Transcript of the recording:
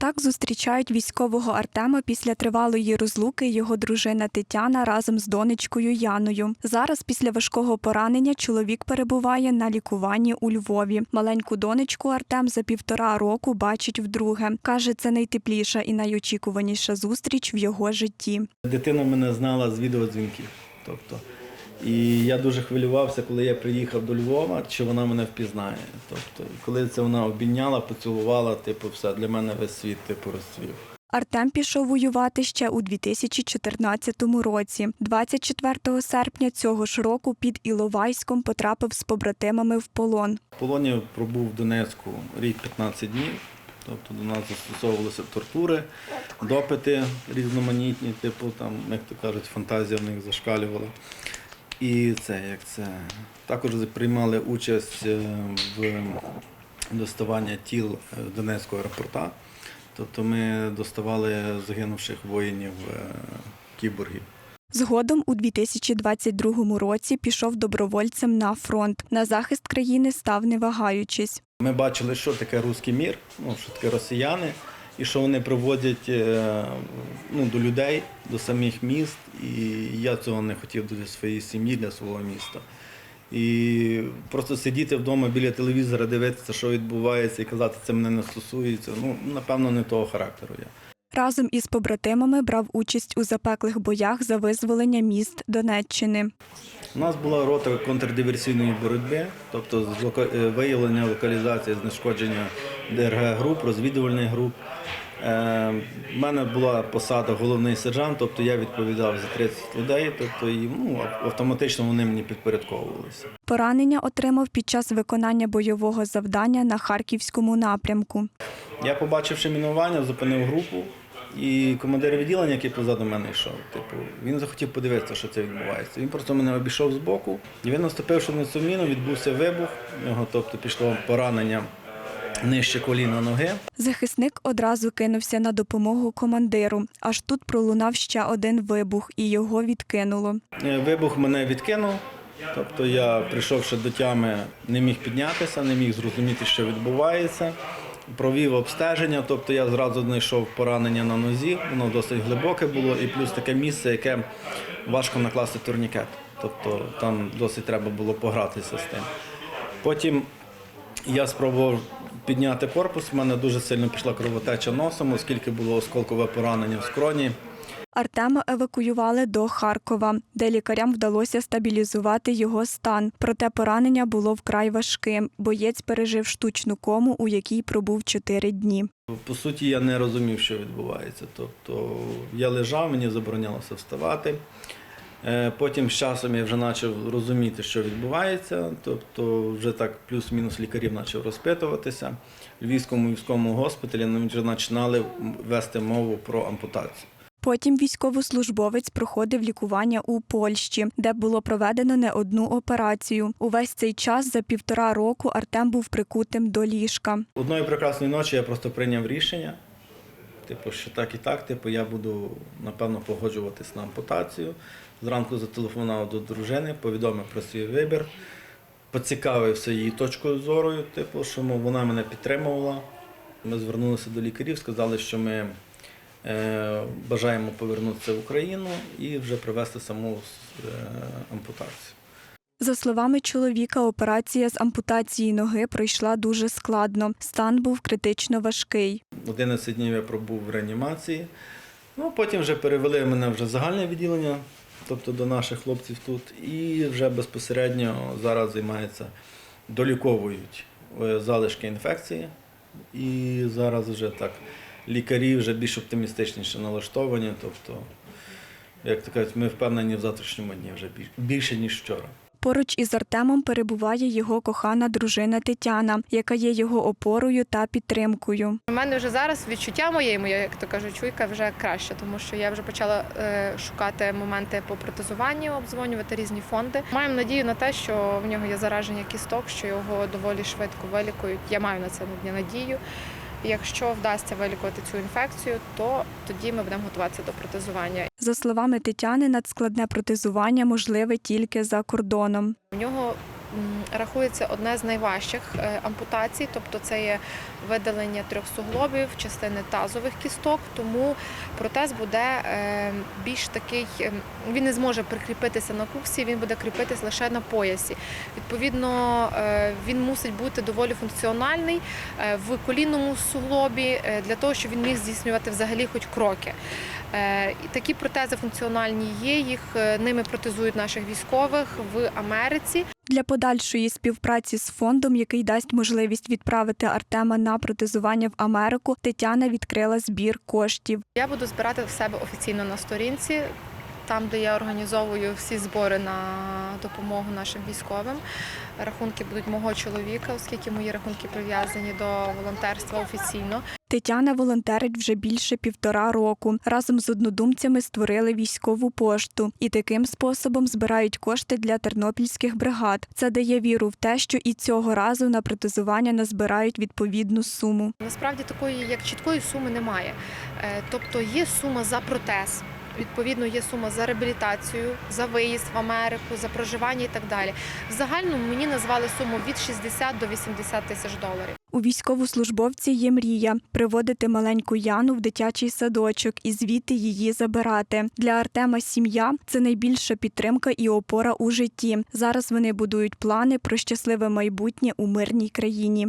Так зустрічають військового Артема після тривалої розлуки його дружина Тетяна разом з донечкою Яною. Зараз після важкого поранення чоловік перебуває на лікуванні у Львові. Маленьку донечку Артем за півтора року бачить вдруге. Каже, це найтепліша і найочікуваніша зустріч в його житті. Дитина мене знала з відеодзвінків. Тобто, і я дуже хвилювався, коли я приїхав до Львова, чи вона мене впізнає. Тобто, коли це вона обійняла, поцілувала, типу, все для мене весь світ типу розцвів. Артем пішов воювати ще у 2014 році. 24 серпня цього ж року під Іловайськом потрапив з побратимами в полон. В полоні пробув в Донецьку рік 15 днів. Тобто до нас застосовувалися тортури, допити різноманітні, типу там, як то кажуть, фантазія в них зашкалювала. І це як це. Також приймали участь е, в доставанні тіл е, Донецького аеропорта. Тобто ми доставали загинувших воїнів е, кіборгів. Згодом у 2022 році пішов добровольцем на фронт. На захист країни став не вагаючись. Ми бачили, що таке руський мір, ну, що таке росіяни, і що вони приводять е, ну, до людей, до самих міст. І я цього не хотів для своєї сім'ї, для свого міста. І просто сидіти вдома біля телевізора, дивитися, що відбувається, і казати, це мене не стосується. Ну, напевно, не того характеру я. Разом із побратимами брав участь у запеклих боях за визволення міст Донеччини. У нас була рота контрдиверсійної боротьби, тобто з е, виявлення, локалізація, знешкодження ДРГ груп, розвідувальних груп. Е, У мене була посада головний сержант, тобто я відповідав за 30 людей, тобто і, ну, автоматично вони мені підпорядковувалися. Поранення отримав під час виконання бойового завдання на харківському напрямку. Я, побачивши мінування, зупинив групу, і командир відділення, який позаду мене йшов, типу, він захотів подивитися, що це відбувається. Він просто мене обійшов з боку, і він наступивши на цю міну, відбувся вибух, в нього тобто пішло поранення нижче коліна ноги. Захисник одразу кинувся на допомогу командиру. Аж тут пролунав ще один вибух, і його відкинуло. Е, Вибух мене відкинув. Тобто я, прийшовши до тями, не міг піднятися, не міг зрозуміти, що відбувається. Провів обстеження, тобто я зразу знайшов поранення на нозі, воно досить глибоке було, і плюс таке місце, яке важко накласти турнікет. Тобто там досить треба було погратися з тим. Потім я спробував підняти корпус, в мене дуже сильно пішла кровотеча носом, оскільки було осколкове поранення в скроні. Артема евакуювали до Харкова, де лікарям вдалося стабілізувати його стан. Проте поранення було вкрай важким. Боєць пережив штучну кому, у якій пробув чотири дні. По суті, я не розумів, що відбувається. Тобто я лежав, мені заборонялося вставати. Е, Потім з часом я вже почав розуміти, що відбувається. Тобто, вже так плюс-мінус лікарів почав розпитуватися. В Львівському військовому госпіталі нам вже починали вести мову про ампутацію. Потім військовослужбовець проходив лікування у Польщі, де було проведено не одну операцію. Увесь цей час за півтора року Артем був прикутим до ліжка. Одної прекрасної ночі я просто прийняв рішення, типу, що так і так, типу, я буду напевно погоджуватись на ампутацію. Зранку зателефонував до дружини, повідомив про свій вибір, поцікавився її точкою зору, типу, що вона мене підтримувала. Ми звернулися до лікарів, сказали, що ми е, бажаємо повернутися в Україну і вже провести саму е, ампутацію. За словами чоловіка, операція з ампутації ноги пройшла дуже складно. Стан був критично важкий. 11 днів я пробув в реанімації. Ну, потім вже перевели мене вже в загальне відділення, тобто до наших хлопців тут, і вже безпосередньо зараз займаються, доліковують е, залишки інфекції. І зараз вже так лікарі вже більш оптимістичніше налаштовані. Тобто, як то кажуть, ми впевнені в завтрашньому дні вже більш- більше, ніж вчора. Поруч із Артемом перебуває його кохана дружина Тетяна, яка є його опорою та підтримкою. У мене вже зараз відчуття моє, моя, як то кажуть, чуйка вже краще, тому що я вже почала е, шукати моменти по протезуванню, обдзвонювати різні фонди. Маємо надію на те, що в нього є зараження кісток, що його доволі швидко вилікують. Я маю на це надію. Якщо вдасться вилікувати цю інфекцію, то тоді ми будемо готуватися до протезування. За словами Тетяни, надскладне протезування можливе тільки за кордоном. У нього рахується одне з найважчих е, ампутацій, тобто це є видалення трьох суглобів, частини тазових кісток, тому протез буде е, більш такий, е, він не зможе прикріпитися на куксі, він буде кріпитись лише на поясі. Відповідно, е, він мусить бути доволі функціональний в колінному суглобі для того, щоб він міг здійснювати взагалі хоч кроки. Такі протези функціональні є. Їх ними протезують наших військових в Америці. Для подальшої співпраці з фондом, який дасть можливість відправити Артема на протезування в Америку, Тетяна відкрила збір коштів. Я буду збирати в себе офіційно на сторінці, там, де я організовую всі збори на допомогу нашим військовим. Рахунки будуть мого чоловіка, оскільки мої рахунки прив'язані до волонтерства офіційно. Тетяна волонтерить вже більше півтора року. Разом з однодумцями створили військову пошту і таким способом збирають кошти для тернопільських бригад. Це дає віру в те, що і цього разу на протезування назбирають відповідну суму. Насправді такої як чіткої суми немає. Е, Тобто є сума за протез. Відповідно, є сума за реабілітацію, за виїзд в Америку, за проживання і так далі. В загальному мені назвали суму від 60 до 80 тисяч доларів. У військовослужбовці є мрія приводити маленьку Яну в дитячий садочок і звідти її забирати. Для Артема сім'я це найбільша підтримка і опора у житті. Зараз вони будують плани про щасливе майбутнє у мирній країні.